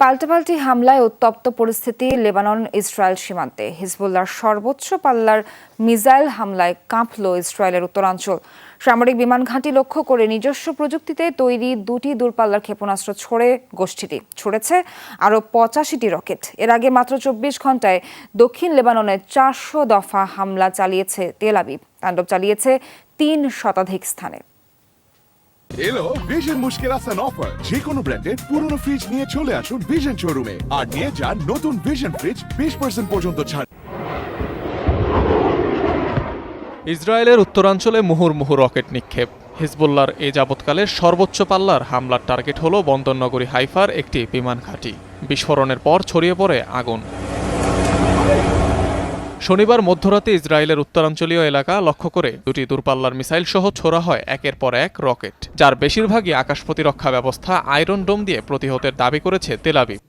পাল্টাপাল্টি হামলায় উত্তপ্ত পরিস্থিতি লেবানন, ইসরায়েল সীমান্তে। হিজবুল্লাহর সর্বোচ্চ পাল্লার মিসাইল হামলায় কাঁপল ইসরায়েলের উত্তরাঞ্চল। সামরিক বিমান ঘাঁটি লক্ষ্য করে নিজস্ব প্রযুক্তিতে তৈরি দুটি দূরপাল্লার ক্ষেপণাস্ত্র ছড়ে গোষ্ঠীটি। ছড়েছে আরও পঁচাশিটি রকেট। এর আগে মাত্র চব্বিশ ঘন্টায় দক্ষিণ লেবাননে চারশো দফা হামলা চালিয়েছে তেল আবিব। তাণ্ডব চালিয়েছে তিন শতাধিক স্থানে। এলো ভিশন মুশকিল আসান অফার যে কোনো ব্র্যান্ডের পুরনো ফ্রিজ নিয়ে চলে আসুন ভিশন শোরুমে আর নিয়ে যান নতুন ভিশন ফ্রিজ বিশ পার্সেন্ট পর্যন্ত ছাড়। ইসরায়েলের উত্তরাঞ্চলে মুহুর্মুহু রকেট নিক্ষেপ। হিজবুল্লার এ যাবৎকালের সর্বোচ্চ পাল্লার হামলার টার্গেট হল বন্দরনগরী হাইফার একটি বিমান ঘাঁটি। বিস্ফোরণের পর ছড়িয়ে পড়ে আগুন। শনিবার মধ্যরাতে ইসরায়েলের উত্তরাঞ্চলীয় এলাকা লক্ষ্য করে দুটি দূরপাল্লার মিসাইল সহ ছোড়া হয় একের পর এক রকেট, যার বেশিরভাগই আকাশ প্রতিরক্ষা ব্যবস্থা আয়রন ডোম দিয়ে প্রতিহতের দাবি করেছে তেলাবিব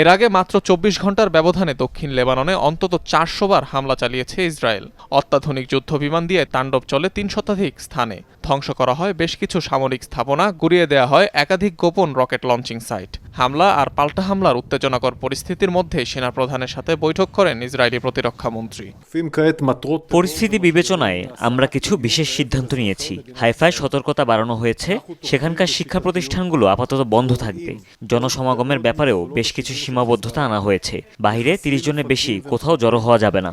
এর আগে মাত্র চব্বিশ ঘণ্টার ব্যবধানে দক্ষিণ লেবাননে অন্তত চারশো বার হামলা চালিয়েছে ইসরায়েল। অত্যাধুনিক যুদ্ধ বিমান দিয়ে তাণ্ডব চলে তিন শতাধিক স্থানে। ধ্বংস করা হয় বেশ কিছু সামরিক স্থাপনা, গুড়িয়ে দেওয়া হয় একাধিক গোপন রকেট লঞ্চিং সাইট। হামলা আর পাল্টা হামলার উত্তেজনাকর পরিস্থিতির মধ্যে সেনাপ্রধানের সাথে বৈঠক করেন ইসরায়েলি প্রতিরক্ষা মন্ত্রী। পরিস্থিতি বিবেচনায় আমরা কিছু বিশেষ সিদ্ধান্ত নিয়েছি। হাইফায় সতর্কতা বাড়ানো হয়েছে, সেখানকার শিক্ষা প্রতিষ্ঠানগুলো আপাতত বন্ধ থাকবে। জনসমাগমের ব্যাপারেও বেশ কিছু সীমাবদ্ধতা আনা হয়েছে। বাহিরে তিরিশ জনের বেশি কোথাও জড়ো হওয়া যাবে না।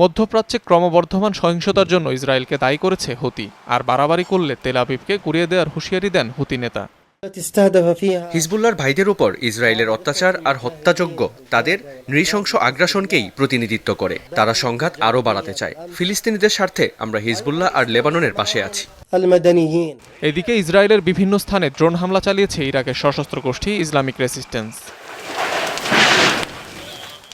মধ্যপ্রাচ্যে ক্রমবর্ধমান সহিংসতার জন্য ইসরায়েলকে দায়ী করেছে হুতি আর বাড়াবাড়ি করলে তেল আবিবকে কুড়িয়ে দেওয়ার হুঁশিয়ারি দেন হুতি নেতা। হিজবুল্লার ভাইদের উপর ইসরায়েলের অত্যাচার আর হত্যাযোগ্য তাদের নৃশংস আগ্রাসনকেই প্রতিনিধিত্ব করে। তারা সংঘাত আরও বাড়াতে চায়। ফিলিস্তিনিদের স্বার্থে আমরা হিজবুল্লাহ আর লেবাননের পাশে আছি। এদিকে ইসরায়েলের বিভিন্ন স্থানে ড্রোন হামলা চালিয়েছে ইরাকের সশস্ত্র গোষ্ঠী Islamic resistance.